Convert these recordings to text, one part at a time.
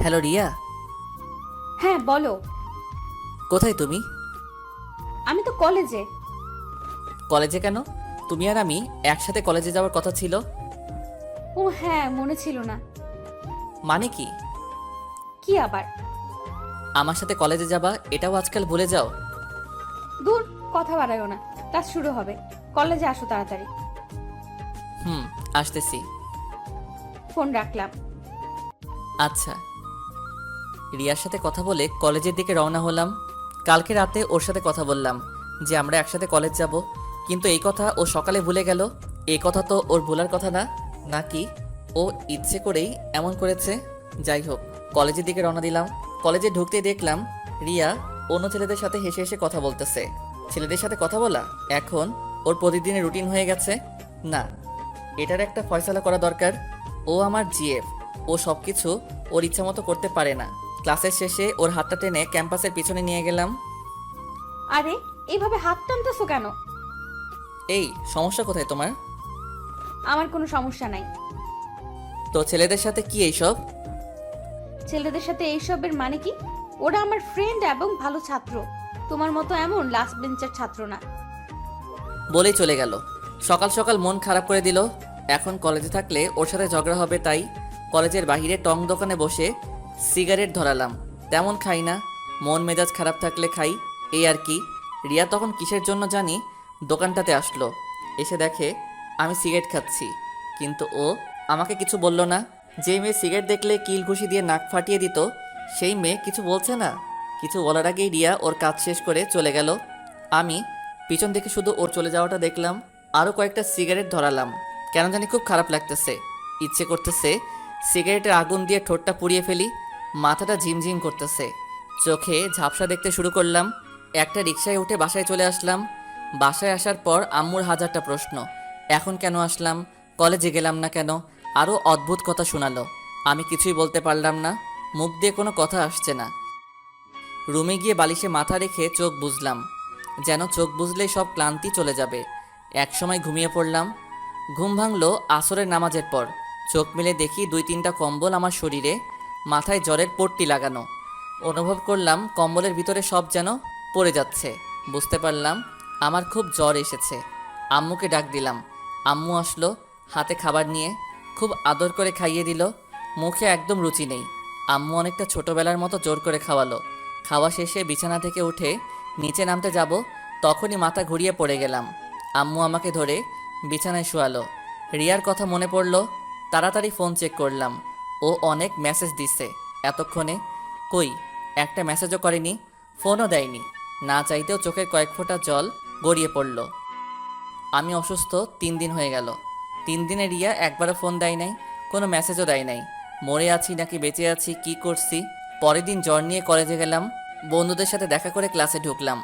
Hello Riya. হ্যাঁ বলো। কোথায় তুমি? আমি তো কলেজে। কলেজে কেন? তুমি আর আমি একসাথে কলেজে যাওয়ার কথা ছিল। ও হ্যাঁ মনে ছিল না। মানে কি? কি আবার? আমার সাথে কলেজে যাবা এটাও আজকাল ভুলে যাও। দূর কথা বাড়ায়ও না। ক্লাস শুরু হবে। কলেজে আসো তাড়াতাড়ি। হুম আসতেছি। ফোন রাখলাম। আচ্ছা। রিয়ার সাথে কথা বলে কলেজের দিকে রওনা হলাম। কালকে রাতে ওর সাথে কথা বললাম যে, আমরা একসাথে কলেজ যাব। কিন্তু এই কথা ও সকালে ভুলে গেল। এই কথা তো ওর ভুলার কথা না, নাকি ও ইচ্ছে করেই এমন করেছে? যাই হোক, কলেজের দিকে রওনা দিলাম। কলেজে ঢুকতে দেখলাম রিয়া অন্য ছেলেদের সাথে হেসে হেসে কথা বলতেছে। ছেলেদের সাথে কথা বলা এখন ওর প্রতিদিনের রুটিন হয়ে গেছে। না, এটার একটা ফয়সালা করা দরকার। ও আমার জিএফ। ও সব কিছু ওর ইচ্ছা মতো করতে পারে না। ক্লাসের শেষে ওর হাতটা টেনে ক্যাম্পাসের পিছনে নিয়ে গেলাম। আরে এইভাবে হাত টানতেছো কেন? এই সমস্যা কোথায় তোমার? আমার কোনো সমস্যা নাই। তো ছেলেদের সাথে কি এইসব? ছেলেদের সাথে এইসবের মানে কি? ওরা আমার ফ্রেন্ড এবং ভালো ছাত্র। তোমার মতো এমন লাস্ট বেঞ্চের ছাত্র না। বলেই চলে গেল। সকাল সকাল মন খারাপ করে দিল। এখন কলেজে থাকলে ওর সাথে ঝগড়া হবে তাই কলেজের বাইরে টং দোকানে বসে সিগারেট ধরালাম। তেমন খাই না। মন মেজাজ খারাপ থাকলে খাই। এই আর কি। রিয়া তখন কিসের জন্য জানি দোকানটাতে আসলো। এসে দেখে, আমি সিগারেট খাচ্ছি। কিন্তু ও আমাকে কিছু বলল না। যেই মেয়ে সিগারেট দেখলে কিল ঘুষি দিয়ে নাক ফাটিয়ে দিত, সেই মেয়ে কিছু বলছে না। কিছু বলার আগেই রিয়া ওর কাজ শেষ করে চলে গেল। আমি পিছন থেকে শুধু ওর চলে যাওয়াটা দেখলাম আরও কয়েকটা সিগারেট ধরালাম। কেন জানি খুব খারাপ লাগতেছে। ইচ্ছে করতেছে সিগারেটের আগুন দিয়ে ঠোঁটটা পুড়িয়ে ফেলি মাথাটা ঝিমঝিম করতেছে। চোখে ঝাপসা দেখতে শুরু করলাম, একটা রিক্সায় উঠে বাসায় চলে আসলাম। বাসায় আসার পর আম্মুর হাজারটা প্রশ্ন। এখন কেন আসলাম? কলেজে গেলাম না কেন? আরও অদ্ভুত কথা শোনালো। আমি কিছুই বলতে পারলাম না। মুখ দিয়ে কোনো কথা আসছে না। রুমে গিয়ে বালিশে মাথা রেখে চোখ বুঝলাম যেন চোখ বুঝলেই সব ক্লান্তি চলে যাবে। একসময় ঘুমিয়ে পড়লাম। ঘুম ভাঙলো আসরের নামাজের পর। চোখ মেলে দেখি দুই তিনটা কম্বল আমার শরীরে। মাথায় জ্বরের পট্টি লাগানো। অনুভব করলাম কম্বলের ভিতরে সব যেন পড়ে যাচ্ছে। বুঝতে পারলাম, আমার খুব জ্বর এসেছে। আম্মুকে ডাক দিলাম। আম্মু আসলো, হাতে খাবার নিয়ে খুব আদর করে খাইয়ে দিল। মুখে একদম রুচি নেই। আম্মু অনেকটা ছোটবেলার মতো জোর করে খাওয়ালো। খাওয়া শেষে বিছানা থেকে উঠে নিচে নামতে যাব, তখনই মাথা ঘুরিয়ে পড়ে গেলাম। আম্মু আমাকে ধরে বিছানায় শোয়ালো। রিয়ার কথা মনে পড়ল, তাড়াতাড়ি ফোন চেক করলাম। ও অনেক মেসেজ দিচ্ছে এতক্ষণে, কই, একটা মেসেজও করেনি ফোনও দেয়নি। না চাইতেও চোখের কয়েক ফোঁটা জল গড়িয়ে পড়ল। আমি অসুস্থ, তিন দিন হয়ে গেল। তিন দিনে রিয়া একবারও ফোন দেয় নাই, কোনো মেসেজও দেয় নাই। মরে আছি নাকি বেঁচে আছি, কি করছি? পরের দিন জ্বর নিয়ে কলেজে গেলাম, বন্ধুদের সাথে দেখা করে ক্লাসে ঢুকলাম।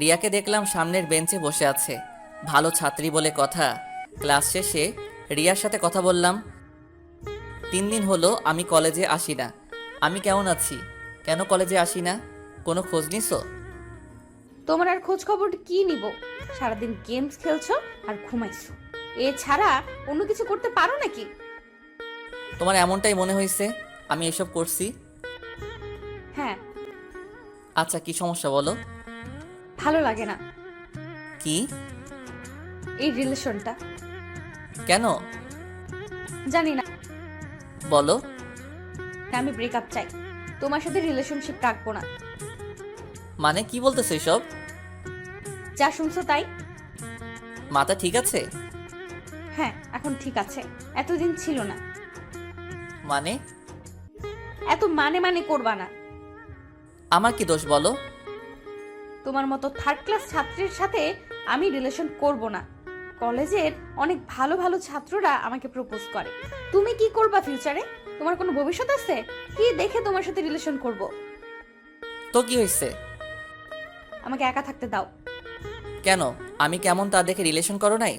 রিয়াকে দেখলাম সামনের বেঞ্চে বসে আছে। ভালো ছাত্রী বলে কথা। ক্লাস শেষে রিয়ার সাথে কথা বললাম তিন দিন হলো আমি কলেজে আসি না। আমি কেমন আছি? কেন কলেজে আসি না? কোনো খোঁজ নিছো? তোমার আর খোঁজ খবর কি নিব? সারাদিন গেমস খেলছো আর ঘুমাইছো। এছাড়া অন্য কিছু করতে পারো নাকি? তোমার এমনটাই মনে হয়েছে আমি এসব করছি? হ্যাঁ। আচ্ছা কি সমস্যা বলো? ভালো লাগে না। কি? এই রিলেশনটা। কেন? জানি না। বলো। আমি ব্রেকআপ চাই। তোমার সাথে রিলেশনশিপ রাখব না। মানে কি বলতেছে এসব? যা শুনছো তাই। মাথা ঠিক আছে? হ্যাঁ এখন ঠিক আছে। এতদিন ছিল না। মানে? এত মানে মানে করবা না। আমার কি দোষ বলো? তোমার মতো থার্ড ক্লাস ছাত্রীর সাথে আমি রিলেশন করব না। কলেজের অনেক ভালো ভালো ছাত্ররা আমাকে প্রপোজ করে। তুমি কি করবা ফিউচারে তোমার কোনো ভবিষ্যৎ আছে? কি দেখে তোমার সাথে রিলেশন করব? তো কি হয়েছে? আমাকে একা থাকতে দাও। কেন? আমি কেমন তা দেখে রিলেশন করো নাই?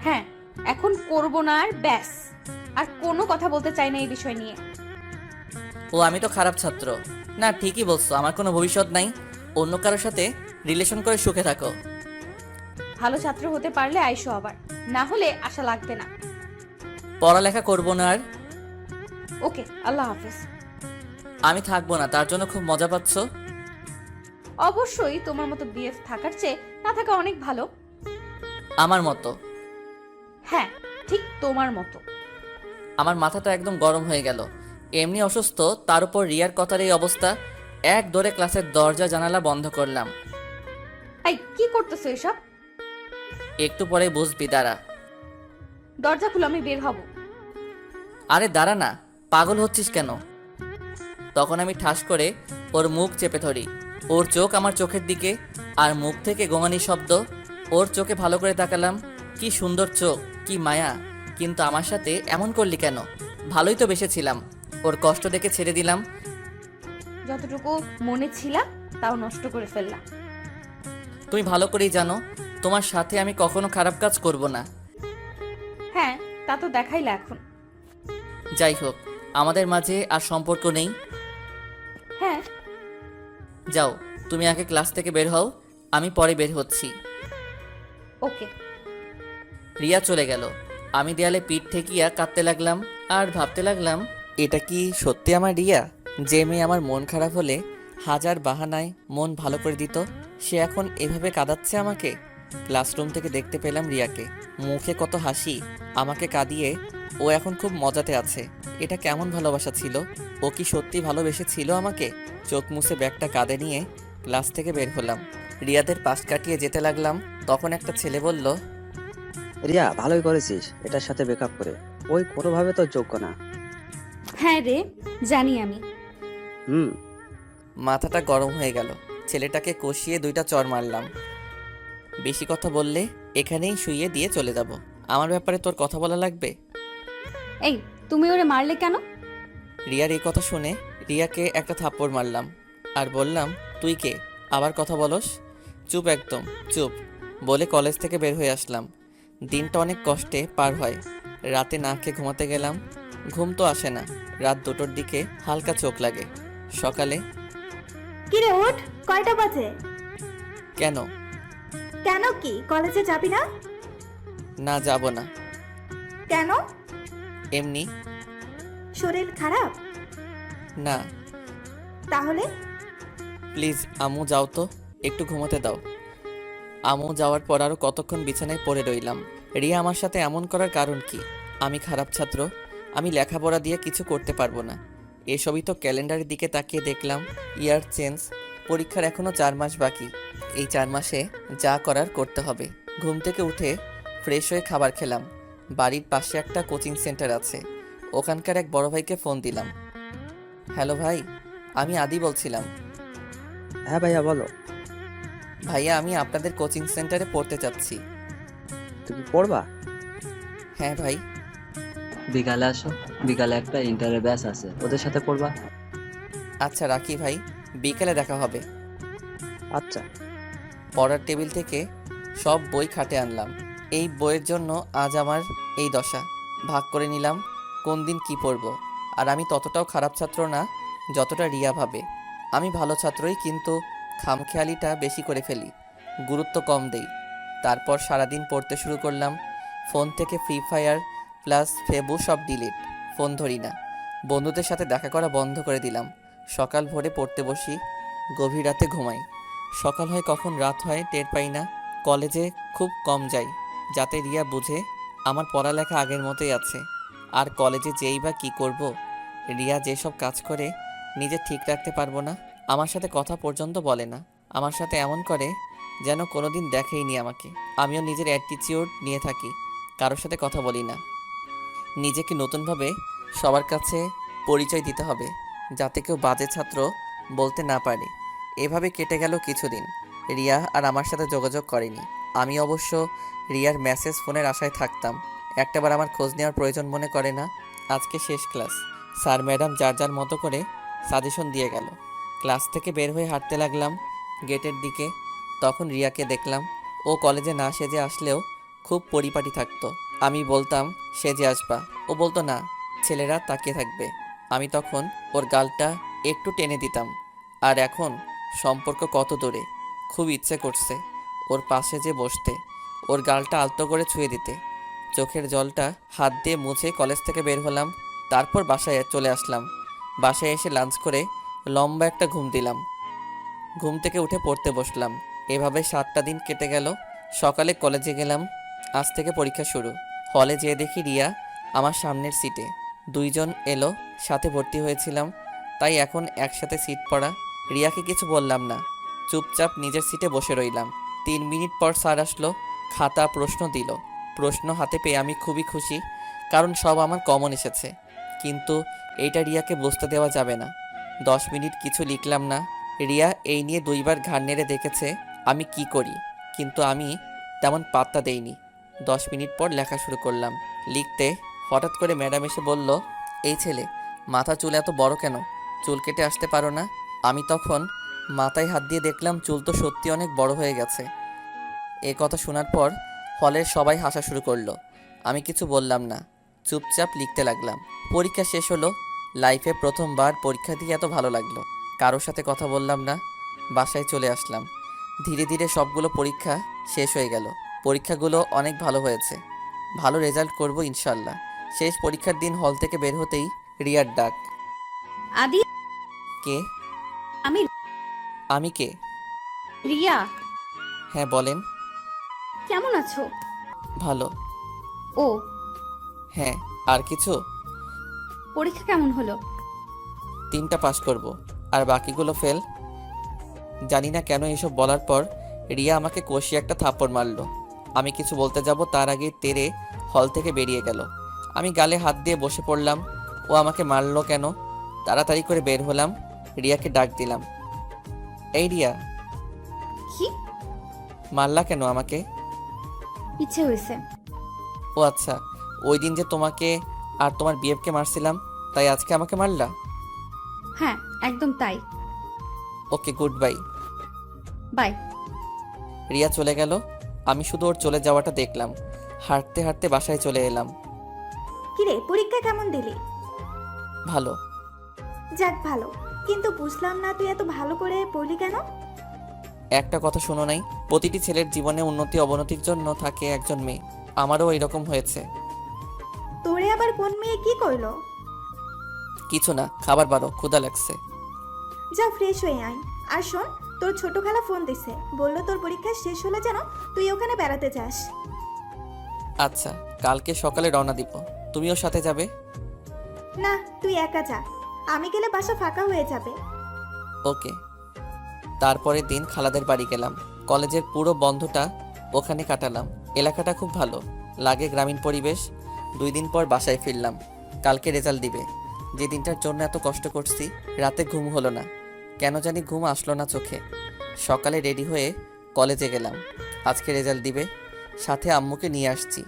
হ্যাঁ এখন করব না আর ব্যাস। আর কোনো কথা বলতে চাই না এই বিষয় নিয়ে। ও আমি তো খারাপ ছাত্র। না ঠিকই বলছো আমার কোনো ভবিষ্যৎ নাই। অন্য কারোর সাথে রিলেশন করে সুখে থাকো। ভালো ছাত্র হতে পারলে আইসো আবার। না হলে আশা লাগবে না। পড়ালেখা করব না আর? ওকে আল্লাহ হাফেজ। আমি থাকব না তার জন্য খুব মজা পাচ্ছ? অবশ্যই তোমার মতো বিএফ থাকার চেয়ে না থাকা অনেক ভালো। আমার মতো? হ্যাঁ ঠিক তোমার মতো। আমার মাথাটা একদম গরম হয়ে গেল। এমনি অসুস্থ তার উপর রিয়ার কথার এই অবস্থা এক দৌড়ে ক্লাসের দরজা জানালা বন্ধ করলাম। এই কি করতেছো এসব? একটু পরে বুঝবি দাঁড়া। দরজা খুলে আমি বের হব। আরে দাঁড়া না পাগল হচ্ছিস কেন? তখন আমি ঠাস করে ওর মুখ চেপে ধরি। ওর চোখ আমার চোখের দিকে আর মুখ থেকে গোঙানি শব্দ। ওর চোখে ভালো করে তাকালাম কি সুন্দর চোখ কি মায়া। কিন্তু আমার সাথে এমন করলি কেন? ভালোই তো বেসেছিলাম। ওর কষ্ট দেখে ছেড়ে দিলাম। যতটুকু মনে ছিলাম তাও নষ্ট করে ফেললাম। তুমি ভালো করেই জানো তোমার সাথে আমি কখনো খারাপ কাজ করব না। হ্যাঁ তা তো দেখাইলা এখন। যাই হোক আমাদের মাঝে আর সম্পর্ক নেই। হ্যাঁ। যাও তুমি আগে ক্লাস থেকে বের হও আমি পরে বের হচ্ছি। ওকে। রিয়া চলে গেল। আমি দেয়ালে পিঠ ঠেকিয়া কাঁদতে লাগলাম আর ভাবতে লাগলাম এটা কি সত্যি আমার রিয়া? যে মেয়ে আমার মন খারাপ হলে হাজার বাহানায় মন ভালো করে দিত সে এখন এভাবে কাঁদাচ্ছে আমাকে? ক্লাসরুম থেকে দেখতে পেলাম রিয়াকে। মুখে কত হাসি আমাকে কাঁদিয়ে ও এখন খুব মজাতে আছে। এটা কেমন ভালোবাসা ছিল? ও কি সত্যি ভালোবেসেছিল আমাকে? চোখ মুছে ব্যাগটা কাঁধে নিয়ে ক্লাস থেকে বের হলাম। রিয়াদের পাশ কাটিয়ে যেতে লাগলাম তখন একটা ছেলে বলল রিয়া ভালোই করেছিস এটার সাথে ব্রেকআপ করে। ওই কোনোভাবে তো যোগ্য না। হ্যাঁ রে জানি আমি। হুম। মাথাটা গরম হয়ে গেল। ছেলেটাকে কষিয়ে দুইটা চর মারলাম। বেশি কথা বললে এখানেই শুইয়ে দিয়ে চলে যাব। আমার ব্যাপারে তোর কথা বলা লাগবে? এই তুমি ওরে মারলে কেন? রিয়ার এই কথা শুনে রিয়াকে একটা থাপ্পড় মারলাম আর বললাম তুই কে? আবার কথা বলস? চুপ একদম চুপ। বলে কলেজ থেকে বের হয়ে আসলাম। দিনটা অনেক কষ্টে পার হয়। রাতে না খেয়ে ঘুমাতে গেলাম। ঘুম তো আসে না। রাত দুটোর দিকে হালকা চোখ লাগে। সকালে কিরে ওঠ কয়টা বাজে? কেন? কেন কি? কলেজে যাবি না? না যাব না। কেন? এমনি। শরীর খারাপ? না। তাহলে? প্লিজ আমু যাও তো একটু ঘুমোতে দাও। আমু যাওয়ার পর আরও কতক্ষণ বিছানায় পড়ে রইলাম। রিয়া আমার সাথে এমন করার কারণ কি? আমি খারাপ ছাত্র আমি লেখাপড়া দিয়ে কিছু করতে পারব না। এসবই তো ক্যালেন্ডারের দিকে তাকিয়ে দেখলাম ইয়ার চেঞ্জ পরীক্ষার এখনও চার মাস বাকি। এই চার মাসে যা করার করতে হবে। ঘুম থেকে উঠে ফ্রেশ হয়ে খাবার খেলাম। বাড়ির পাশে একটা কোচিং সেন্টার আছে। ওখানকার এক বড় ভাইকে ফোন দিলাম। হ্যালো ভাই আমি আদি বলছিলাম। হ্যাঁ ভাইয়া বলো। ভাইয়া আমি আপনাদের কোচিং সেন্টারে পড়তে চাচ্ছি। তুমি পড়বা? হ্যাঁ ভাই। বিকালে আসো। বিকালে একটা ইন্টারের ব্যাচ আছে। ওদের সাথে পড়বা। আচ্ছা রাখি ভাই। বিকেলে দেখা হবে। আচ্ছা। পড়ার টেবিল থেকে সব বই খাটে আনলাম। এই বইয়ের জন্য আজ আমার এই দশা। ভাগ করে নিলাম কোন দিন কি পড়ব? আর আমি ততটাও খারাপ ছাত্র না যতটা রিয়া ভাবে। আমি ভালো ছাত্রই কিন্তু খামখেয়ালিটা বেশি করে ফেলি। গুরুত্ব কম দেই। তারপর সারাদিন পড়তে শুরু করলাম। ফোন থেকে ফ্রি ফায়ার প্লাস ফেবু সব ডিলিট ফোন ধরি না। বন্ধুদের সাথে দেখা করা বন্ধ করে দিলাম। সকাল ভোরে পড়তে বসি, গভীর রাতে ঘুমাই। সকাল হয় কখন, রাত হয় টের পাই না। কলেজে খুব কম যাই, যাতে রিয়া বুঝে আমার পড়ালেখা আগের মতোই আছে। আর কলেজে যেই বা কী করব? রিয়া যেসব কাজ করে, নিজে ঠিক রাখতে পারব না। আমার সাথে কথা পর্যন্ত বলে না। আমার সাথে এমন করে যেন কোনো কোনোদিন দেখেইনি আমাকে। আমিও নিজের অ্যাটিটিউড নিয়ে থাকি, কারোর সাথে কথা বলি না। নিজেকে নতুনভাবে সবার কাছে পরিচয় দিতে হবে। যাতে কেউ বাজে ছাত্র বলতে না পারে। এভাবে কেটে গেল কিছুদিন। রিয়া আর আমার সাথে যোগাযোগ করেনি। আমি অবশ্য রিয়ার মেসেজ ফোনের আশায় থাকতাম। একটাবার আমার খোঁজ নেওয়ার প্রয়োজন মনে করে না। আজকে শেষ ক্লাস। স্যার ম্যাডাম যার যার মতো করে সাজেশন দিয়ে গেল। ক্লাস থেকে বের হয়ে হাঁটতে লাগলাম গেটের দিকে। তখন রিয়াকে দেখলাম। ও কলেজে না সেজে আসলেও খুব পরিপাটি থাকতো। আমি বলতাম, সেজে আসবা। ও বলতো, না, ছেলেরা তাকিয়ে থাকবে। আমি তখন ওর গালটা একটু টেনে দিতাম। আর এখন সম্পর্ক কত দূরে, খুব ইচ্ছে করছে ওর পাশে যে বসতে, ওর গালটা আলতো করে ছুঁয়ে দিতে। চোখের জলটা হাত দিয়ে মুছে কলেজ থেকে বের হলাম, তারপর বাসায় চলে আসলাম। বাসায় এসে লাঞ্চ করে লম্বা একটা ঘুম দিলাম। ঘুম থেকে উঠে পড়তে বসলাম। এভাবে সাতটা দিন কেটে গেল, সকালে কলেজে গেলাম, আজ থেকে পরীক্ষা শুরু। হলে যেয়ে দেখি রিয়া আমার সামনের সিটে দুইজন এলো, সাথে ভর্তি হয়েছিলাম। তাই এখন একসাথে সিট পড়া। রিয়াকে কিছু বললাম না। চুপচাপ নিজের সিটে বসে রইলাম। তিন মিনিট পর স্যার আসলো, খাতা, প্রশ্ন দিল। প্রশ্ন হাতে পেয়ে আমি খুবই খুশি, কারণ সব আমার কমন এসেছে। কিন্তু এইটা রিয়াকে বুঝতে দেওয়া যাবে না। দশ মিনিট কিছু লিখলাম না। রিয়া এই নিয়ে দুইবার ঘাড় নেড়ে দেখেছে, আমি কি করি? কিন্তু আমি তেমন পাত্তা দেইনি। দশ মিনিট পর লেখা শুরু করলাম। লিখতে হঠাৎ করে ম্যাডাম এসে বলল, এই ছেলে, মাথা চুল এত বড় কেন? চুল কেটে আসতে পারো না? আমি তখন মাথায় হাত দিয়ে দেখলাম চুল তো সত্যি অনেক বড় হয়ে গেছে। এ কথা শোনার পর হলের সবাই হাসা শুরু করল। আমি কিছু বললাম না, চুপচাপ লিখতে লাগলাম। পরীক্ষা শেষ হলো, লাইফে প্রথমবার পরীক্ষা দিয়ে এত ভালো লাগল। কারোর সাথে কথা বললাম না, বাসায় চলে আসলাম। ধীরে ধীরে সবগুলো পরীক্ষা শেষ হয়ে গেল। পরীক্ষাগুলো অনেক ভালো হয়েছে। ভালো রেজাল্ট করব ইনশাল্লাহ। শেষ পরীক্ষার দিন হল থেকে বের হতেই রিয়ার ডাক। আদি কে? আমি আমি কে? রিয়া। হ্যাঁ বলেন। কেমন আছো? ভালো। ও। হ্যাঁ আর কিছু? পরীক্ষা কেমন হলো? তিনটা পাস করব। আর বাকিগুলো ফেল। জানি না কেন এসব বলার পর রিয়া আমাকে কষিয়ে একটা থাপ্পড় মারলো। আমি কিছু বলতে যাব তার আগে তেরে হল থেকে বেরিয়ে গেল। আমি গালে হাত দিয়ে বসে পড়লাম। ও আমাকে মারলো কেন? তাড়াতাড়ি করে বের হলাম। রিয়াকে ডাক দিলাম। এই রিয়া। কি? মারলা কেন আমাকে? ইচ্ছে হয়েছে। ও আচ্ছা ওই দিন যে তোমাকে আর তোমার বিএফকে মারছিলাম তাই আজকে আমাকে মারলা? হ্যাঁ একদম তাই। Okay good bye bye. Riya চলে গেল। আমি শুধু ওর চলে যাওয়াটা দেখলাম। হাঁটতে হাঁটতে বাসায় চলে এলাম। কিরে পরীক্ষা কেমন দিলি? ভালো। যাক ভালো কিন্তু বুঝলাম না তুই এত ভালো করে পড়লি কেন? একটা কথা শোনো নাই প্রতিটি ছেলের জীবনে উন্নতি অবনতির জন্য থাকে একজন মেয়ে। আমারও এরকম হয়েছে। তোরে আবার কোন মেয়ে কি করল? কিছু না খাবার বারো ক্ষুদা লাগছে। যা ফ্রেশ হয়ে আয়। আর শোন তোর ছোট খালা ফোন দিছে বলল তোর পরীক্ষা শেষ হলে যেন তুই ওখানে বেড়াতে যাস। আচ্ছা কালকে সকালে রওনা দিব। তুমিও সাথে যাবে? না তুই একা যা। আমি গেলে বাসা ফাঁকা হয়ে যাবে। ওকে। তারপরের দিন খালাদের বাড়ি গেলাম। কলেজের পুরো বন্ধটা ওখানে কাটালাম। এলাকাটা খুব ভালো। লাগে গ্রামীণ পরিবেশ। দুই দিন পর বাসায় ফিরলাম। কালকে রেজাল্ট দিবে। যে দিনটার জন্য এত কষ্ট করছি রাতে ঘুম হলো না। কেন জানি ঘুম আসলো না চোখে। সকালে রেডি হয়ে কলেজে গেলাম। আজকে রেজাল্ট দিবে। সাথে আম্মুকে নিয়ে আসছি।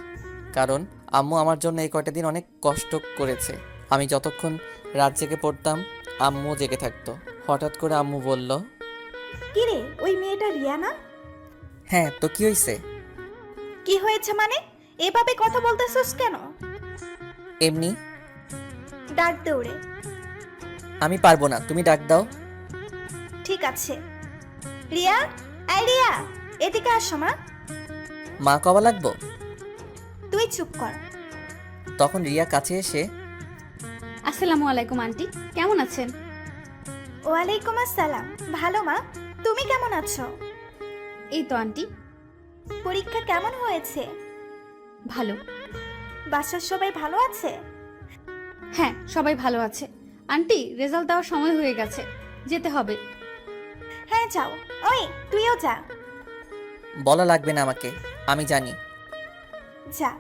কারণ আম্মু আমার জন্য এই কয়টা দিন অনেক কষ্ট করেছে। আমি যতক্ষণ রাত জেগে পড়তাম আম্মু জেগে থাকতো। হঠাৎ করে আম্মু বলল কিরে ওই মেয়েটা রিয়া না হ্যাঁ তো কি হয়েছে কি হয়েছে মানে? এভাবে কথা বলতেছস কেন? এমনি। ডাক দৌড়ে আমি পারব না তুমি ডাক দাও। ঠিক আছে। রিয়া এই রিয়া এদিকে আসো মা। মা কবা লাগবো? তুই চুপ কর। তখন রিয়া কাছে এসে আসসালামু আলাইকুম আন্টি। কেমন আছেন? ওয়ালাইকুম আসসালাম। ভালো মা তুমি কেমন আছো? এই তো আন্টি। পরীক্ষা কেমন হয়েছে? ভালো। বাসার সবাই ভালো আছে? হ্যাঁ সবাই ভালো আছে। আন্টি রেজাল্ট দেওয়ার সময় হয়ে গেছে। যেতে হবে। হ্যাঁ যাও। ওই তুইও যা। বলা লাগবে না আমাকে আমি জানি। যা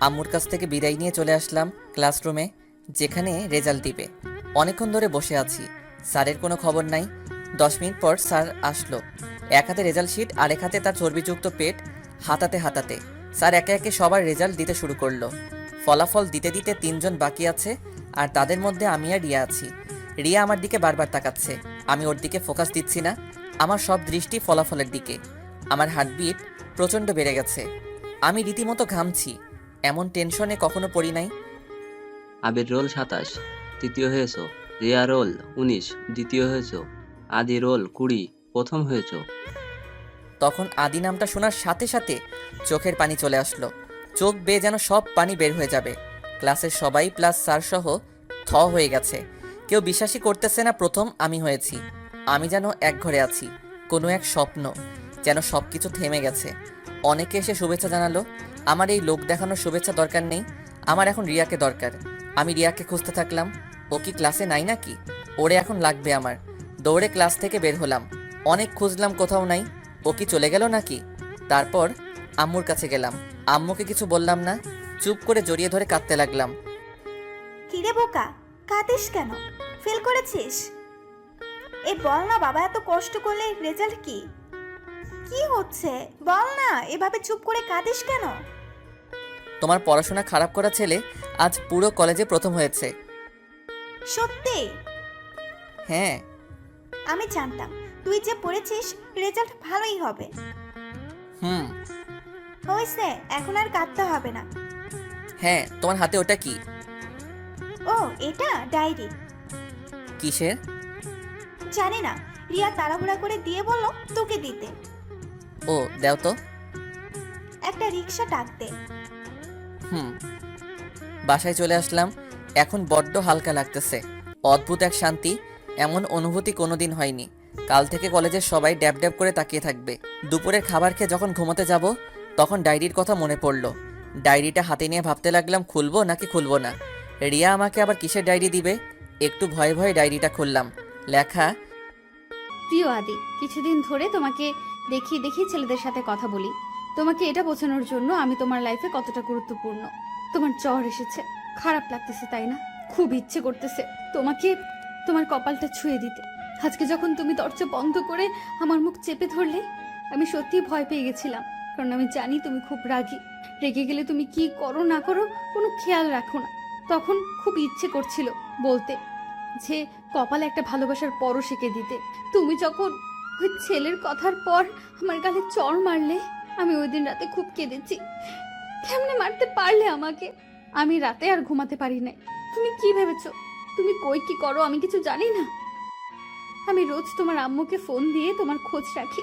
আম্মুর কাছ থেকে বিদায় নিয়ে চলে আসলাম ক্লাসরুমে, যেখানে রেজাল্ট দিবে। অনেকক্ষণ ধরে বসে আছি। স্যারের কোনো খবর নাই। দশ মিনিট পর স্যার আসলো। এক হাতে রেজাল্ট শিট, আরেক হাতে তার চর্বিযুক্ত পেট, হাতাতে হাতাতে। স্যার একে একে সবার রেজাল্ট দিতে শুরু করল। ফলাফল দিতে দিতে তিনজন বাকি আছে, আর তাদের মধ্যে আমি আর রিয়া আছি। রিয়া আমার দিকে বারবার তাকাচ্ছে। আমি ওর দিকে ফোকাস দিচ্ছি না। আমার সব দৃষ্টি ফলাফলের দিকে। আমার হার্টবিট প্রচণ্ড বেড়ে গেছে। আমি রীতিমতো ঘামছি। এমন টেনশনে কখনো পড়ি নাই। আবির রোল সাতাশ তৃতীয় হয়েছ। রিয়া রোল উনিশ দ্বিতীয় হয়েছ। আদি রোল কুড়ি প্রথম হয়েছ। তখন আদি নামটা শোনার সাথে সাথে চোখের পানি চলে আসলো। চোখ বেয়ে যেন সব পানি বের হয়ে যাবে। ক্লাসের সবাই প্লাস স্যার সহ থ হয়ে গেছে। কেউ বিশ্বাসই করতেছে না প্রথম আমি হয়েছি। আমি যেন এক ঘরে আছি। কোনো এক স্বপ্ন। যেন সব কিছু থেমে গেছে। অনেকে এসে শুভেচ্ছা জানালো, আমার এই লোক দেখানোর শুভেচ্ছা দরকার নেই, আমার এখন রিয়াকে দরকার। আমি রিয়াকে খুঁজতে থাকলাম, ও কি ক্লাসে নাই নাকি? ওরে এখন লাগবে আমার। দৌড়ে ক্লাস থেকে বের হলাম, অনেক খুঁজলাম কোথাও নাই, ও কি চলে গেল নাকি? তারপর আম্মুর কাছে গেলাম, আম্মুকে কিছু বললাম না, চুপ করে জড়িয়ে ধরে কাঁদতে লাগলাম। কিরে বোকা, কাঁদিস কেন? ফেল করেছিস? এ বল না বাবা, এত কষ্ট করলে রেজাল্ট কি? কি হচ্ছে? বল না এভাবে চুপ করে কাঁদিস কেন? তোমার পড়াশোনা খারাপ করা ছেলে আজ পুরো কলেজে প্রথম হয়েছে। সত্যি? হ্যাঁ। আমি জানতাম তুই যে পড়েছিস রেজাল্ট ভালোই হবে। হুম। হয়েছে এখন আর কাঁদতে হবে না। হ্যাঁ তোমার হাতে ওটা কি? ও এটা ডায়েরি। কিসের? জানি না রিয়া তাড়াহুড়া করে দিয়ে বলল তোকে দিতে। ও দাও তো। একটা রিক্সা ডাকতে হুম। বাসায় চলে আসলাম। এখন বড্ড হালকা লাগতেছে। অদ্ভুত এক শান্তি। এমন অনুভূতি কোনোদিন হয়নি। কাল থেকে কলেজের সবাই ড্যাব ড্যাব করে তাকিয়ে থাকবে। দুপুরের খাবার খেয়ে যখন ঘুমোতে যাব তখন ডায়েরির কথা মনে পড়ল। ডায়েরিটা হাতে নিয়ে ভাবতে লাগলাম খুলবো নাকি খুলবো না? রিয়া আমাকে আবার কিসের ডায়েরি দিবে? একটু ভয়ে ভয়ে ডায়েরিটা খুললাম। লেখা প্রিয় আদি কিছুদিন ধরে তোমাকে দেখি দেখি ছেলেদের সাথে কথা বলি। তোমাকে এটা বোঝানোর জন্য আমি তোমার লাইফে কতটা গুরুত্বপূর্ণ। তোমার জ্বর এসেছে, খারাপ লাগতেছে, তাই না? খুব ইচ্ছে করতেছে তোমাকে, তোমার কপালটা ছুঁয়ে দিতে। আজকে যখন তুমি দরজা বন্ধ করে আমার মুখ চেপে ধরলে, আমি সত্যিই ভয় পেয়ে গেছিলাম। কারণ আমি জানি তুমি খুব রাগী। রেগে গেলে তুমি কি করো, না করো, কোনো খেয়াল রাখো না। তখন খুব ইচ্ছে করছিল বলতে যে, কপালে একটা ভালোবাসার পরও শিখে দিতে। তুমি যখন ওই ছেলের কথার পর আমার গালে চর মারলে আমি ওই দিন রাতে খুব কেঁদেছি। কেমনে মারতে পারলে আমাকে? আমি রাতে আর ঘুমাতে পারি নাই। তুমি কি ভেবেছো? তুমি কই কি করো আমি কিছু জানি না। আমি রোজ তোমার আম্মুকে ফোন দিয়ে তোমার খোঁজ রাখি।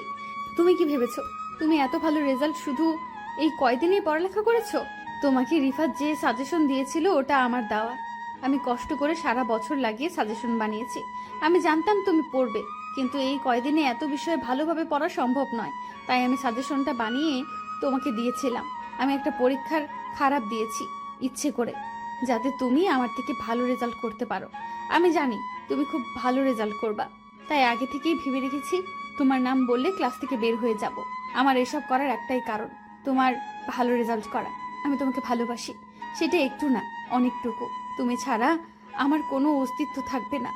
তুমি কি ভেবেছো? তুমি এত ভালো রেজাল্ট শুধু এই কয়দিনেই পড়ালেখা করেছ? তোমাকে রিফাত যে সাজেশন দিয়েছিল ওটা আমার দেওয়া। আমি কষ্ট করে সারা বছর লাগিয়ে সাজেশন বানিয়েছি। আমি জানতাম তুমি পড়বে। কিন্তু এই কয়দিনে এত বিষয়ে ভালোভাবে পড়া সম্ভব নয়। তাই আমি সাজেশনটা বানিয়ে তোমাকে দিয়েছিলাম। আমি একটা পরীক্ষার খারাপ দিয়েছি, ইচ্ছে করে, যাতে তুমি আমার থেকে ভালো রেজাল্ট করতে পারো। আমি জানি তুমি খুব ভালো রেজাল্ট করবা। তাই আগে থেকেই ভেবে রেখেছি তোমার নাম বললে ক্লাস থেকে বের হয়ে যাব। আমার এসব করার একটাই কারণ, তোমার ভালো রেজাল্ট করা। আমি তোমাকে ভালোবাসি। সেটা একটু না, অনেকটুকু। তুমি ছাড়া আমার কোনো অস্তিত্ব থাকবে না।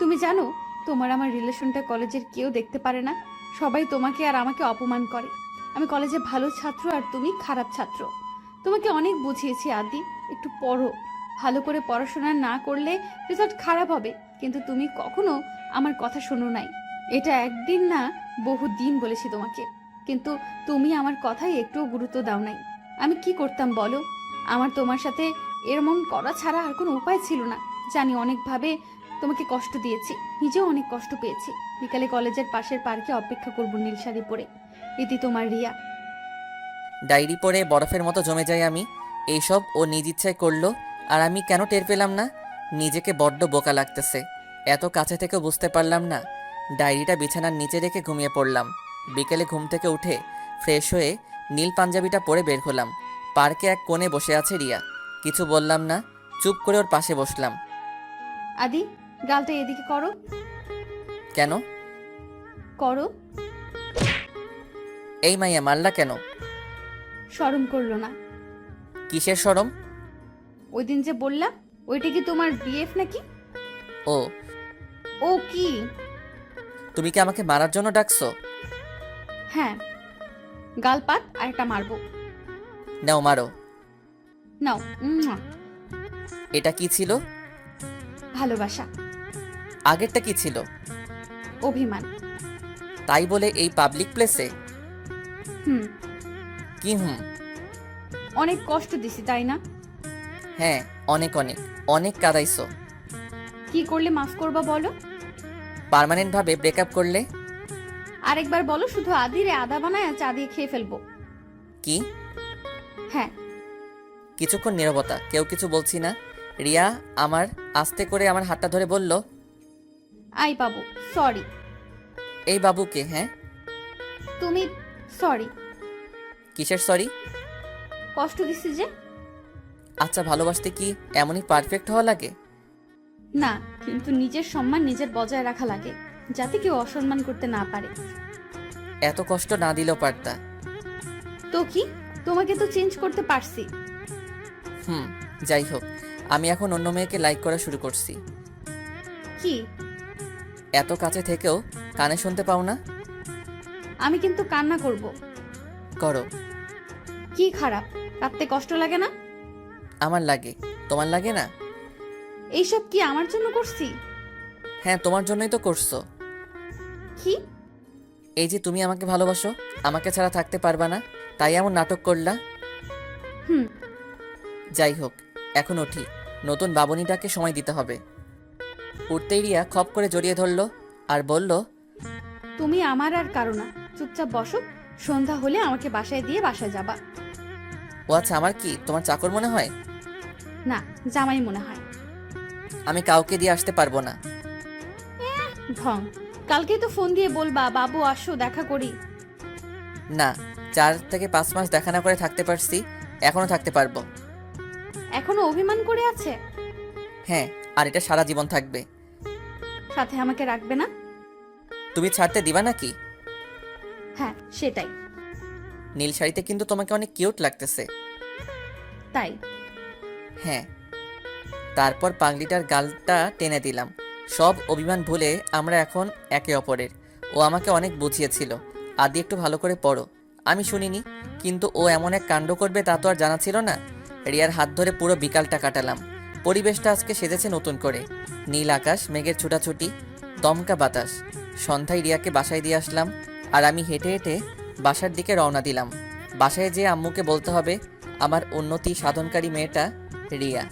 তুমি জানো তোমার আমার রিলেশনটা কলেজের কেউ দেখতে পারে না। সবাই তোমাকে আর আমাকে অপমান করে। আমি কলেজে ভালো ছাত্র আর তুমি খারাপ ছাত্র। তোমাকে অনেক বুঝিয়েছি, আদি। একটু পড়ো। ভালো করে পড়াশোনা না করলে রেজাল্ট খারাপ হবে। কিন্তু তুমি কখনো আমার কথা শোনো নাই। এটা একদিন না, বহু দিন বলেছি তোমাকে। কিন্তু তুমি আমার কথাই একটুও গুরুত্ব দাও নাই। আমি কি করতাম বলো? আমার তোমার সাথে এরমন করা ছাড়া আর কোনো উপায় ছিল না। জানি অনেকভাবে তোমাকে কষ্ট দিয়েছি নিজেও অনেক কষ্ট পেয়েছি। বিকালে কলেজের পাশের পার্কে অপেক্ষা করব নীল শাড়ি পরে। ইতি তোমার রিয়া। ডায়েরি পড়ে বরফের মতো জমে যাই আমি। এইসব ও নিজ ইচ্ছায় করল আর আমি কেন টের পেলাম না? নিজেকে বড্ড বোকা লাগতেছে। এত কাছে থেকে বুঝতে পারলাম না। ডায়েরিটা বিছানার নিচে রেখে ঘুমিয়ে পড়লাম। বিকেলে ঘুম থেকে উঠে ফ্রেশ হয়ে নীল পাঞ্জাবিটা পরে বের হলাম। পার্কে এক কোণে বসে আছে রিয়া। কিছু বললাম না চুপ করে ওর পাশে বসলাম। আদি গালটা এদিকে করো। কেন? করো। এই মাইয়া মারলা কেন? শরম করল না। কিসের সরম ওই দিন যে বললাম ওইটা কি তোমার বিএফ নাকি? ও। ও কি? তুমি কি আমাকে মারার জন্য ডাকছো? হ্যাঁ। গাল পাত আর একটা মারবো। নাও মারো। নাও উম্মুয়া। এটা কি ছিল? ভালোবাসা। আগেরটা কি ছিল? অভিমান। তাই বলে এই পাবলিক প্লেসে হুম। কি হুম? অনেক কষ্ট দিছি তাই না? হ্যাঁ অনেক অনেক। অনেক কাদাইছো। কি করলে মাফ করবা বলো? পার্মানেন্টভাবে ব্রেকআপ করলে? আরেকবার বলো শুধু আদিরে আদা বানায় চা দিয়ে খেয়ে ফেলব। কি? হ্যাঁ। কিছুক্ষণ নীরবতা কেউ কিছু বলছি না। রিয়া আমার আস্তে করে আমার হাতটা ধরে বলল আই বাবু সরি এই বাবুকে হ্যাঁ? তুমি সরি কিসের সরি কষ্ট দিছি যে। আচ্ছা ভালোবাসতে কি এমনই পারফেক্ট হওয়া লাগে? না কিন্তু নিজের সম্মান নিজের বজায় রাখা লাগে যাতে কেউ অসম্মান করতে না পারে। এত কষ্ট না দিলেও পারতা। তো কি? তোমাকে তো চেঞ্জ করতে পারছি। হুম যাই হোক আমি এখন অন্য মেয়েকে লাইক করা শুরু করছি। কি? এত কাছে থেকেও কানে শুনতে পাও না? আমি কিন্তু কান্না করব। করো। কি খারাপ? কাঁদতে কষ্ট লাগে না? আমার লাগে। তোমার লাগে না? এইসব কি আমার জন্য করছি? হ্যাঁ তোমার জন্যই তো করছ। কি? এই যে তুমি আমাকে ভালোবাসো আমাকে ছাড়া থাকতে পারবা না তাই এমন নাটক করলা? হুম। যাই হোক এখন উঠি। নতুন বাবনিটাকে সময় দিতে হবে। উঠতেই রিয়া খপ করে জড়িয়ে ধরলো আর বলল তুমি আমার আর কারও না। চুপচাপ বসো। সন্ধ্যা হলে আমাকে বাসায় দিয়ে বাসায় যাবা। ও আচ্ছা আমার কি তোমার চাকর মনে হয়? না জামাই মনে হয়। আমি কাউকে দিয়ে আসতে পারব না। ঢং। কালকেই তো ফোন দিয়ে বলবা বাবু আসো দেখা করি। না চার থেকে পাঁচ মাস দেখা না করে থাকতে পারছি এখনও থাকতে পারব। এখনও অভিমান করে আছে? হ্যাঁ আর এটা সারা জীবন থাকবে। সাথে আমাকে রাখবে না? তুমি ছাড়তে দিবা নাকি? হ্যাঁ সেটাই। নীল শাড়িতে কিন্তু তোমাকে অনেক কিউট লাগতেছে। তাই? হ্যাঁ। তারপর পাগলিটার গালটা টেনে দিলাম। সব অভিমান ভুলে আমরা এখন একে অপরের। ও আমাকে অনেক বুঝিয়েছিল। আদি একটু ভালো করে পড়ো। আমি শুনিনি কিন্তু ও এমন এক কাণ্ড করবে তা তো আর জানা ছিল না। রিয়ার হাত ধরে পুরো বিকালটা কাটালাম। পরিবেশটা আজকে সেজেছে নতুন করে। নীল আকাশ, মেঘের ছুটাছুটি, দমকা বাতাস। সন্ধ্যায় রিয়াকে বাসায় দিয়ে আসলাম আর আমি হেঁটে হেঁটে বাসার দিকে রওনা দিলাম। বাসায় যেয়ে আম্মুকে বলতে হবে, আমার উন্নতি সাধনকারী মেয়েটা রিয়া।